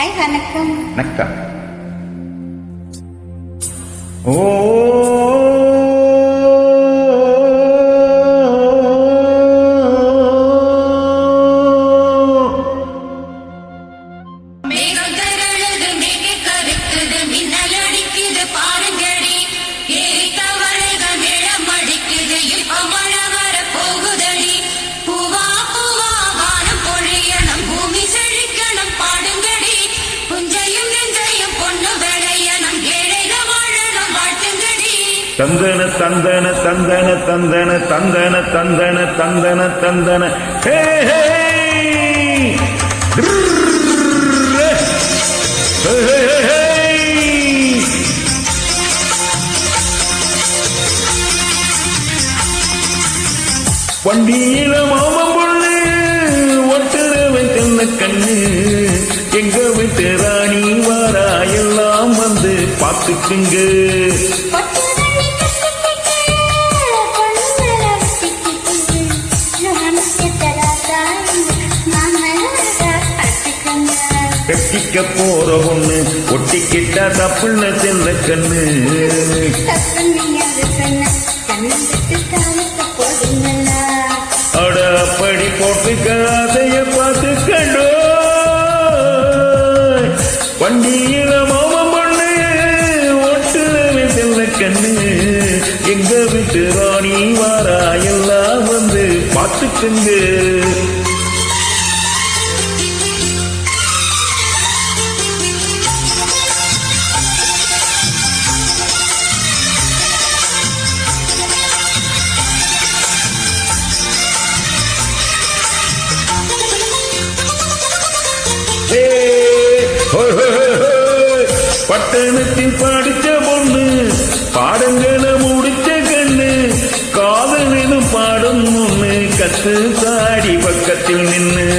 வணக்கம். வணக்கம். ஓ தந்தன தந்தன தந்தன தந்தன தந்தன தந்தன தந்தன தந்தன. ஹே ஹே வண்டியில மாமம் பொண்ணு ஒட்டுறவன் சின்ன கண்ணு. எங்க வீட்டு ராணி வாரா எல்லாம் வந்து பார்த்துக்குங்க. போற பொண்ணு ஒட்டிக்கிட்டா தப்புன்னு சின்ன கண்ணு. அட அப்படி போட்டுக்க கதைய பார்த்து கண்டோ வண்டியில மாமம் பொண்ணு ஒட்டுறவன் சின்ன கண்ணு. எங்க வீட்டு ராணி வாரா எல்லாம் வந்து பார்த்துக்கங்க. பட்டணத்தில் படித்த பொண்ணு பாடங்களை முடிச்ச கண்ணு காதலினும் பாடும் ஒண்ணு கத்து சாடி பக்கத்தில் நின்று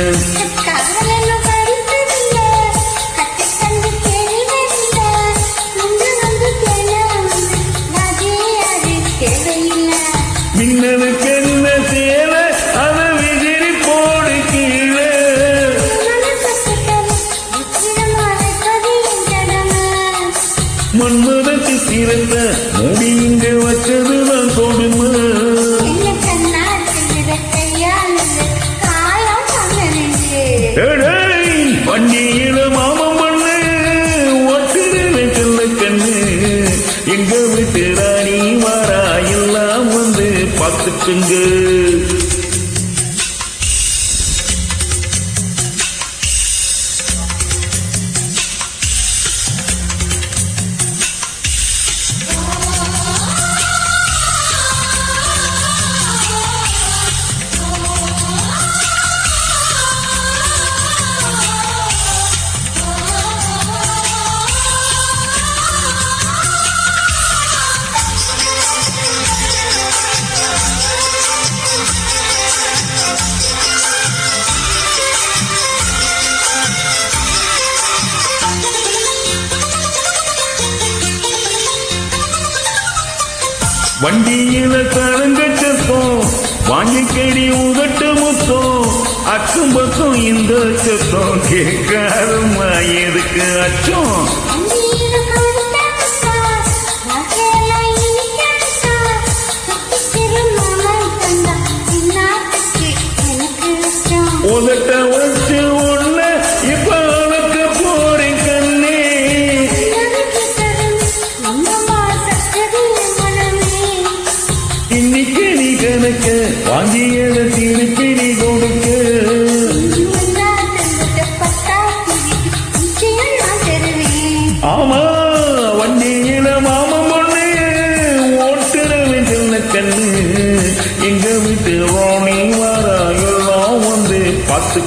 மன்மதத்து சிறந்த முடி இங்கு வச்சதுதான் கொடுமை ஏடேய், வண்டியில மாமம் பண்ணு ஒட்டுறவே சொல்ல கண்ணு. எங்க வீட்டு ராணி மாறா எல்லாம் வந்து பார்த்துக்குங்க. வண்டியில கலங்க சத்தம் வாங்கிக்கடி உதட்டு முத்தம் அக்கம் பக்கம் இந்த சத்தம் கேட்காதம்மா எதுக்கு அச்சம்?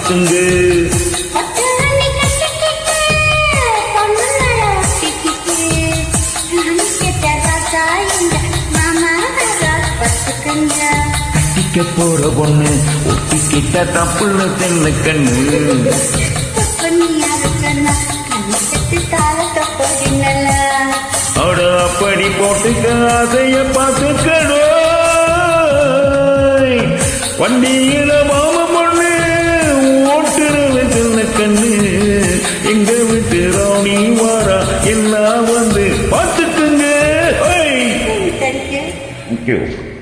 பார்த்துக்குங்க கட்டிக்க போற பொண்ணு ஒட்டிக்கிட்ட தப்புள்ள தென்ன கண்ணு. அட அப்படி போட்டுக்க அதைய பார்த்துக்கடோ வண்டியில எல்லாம்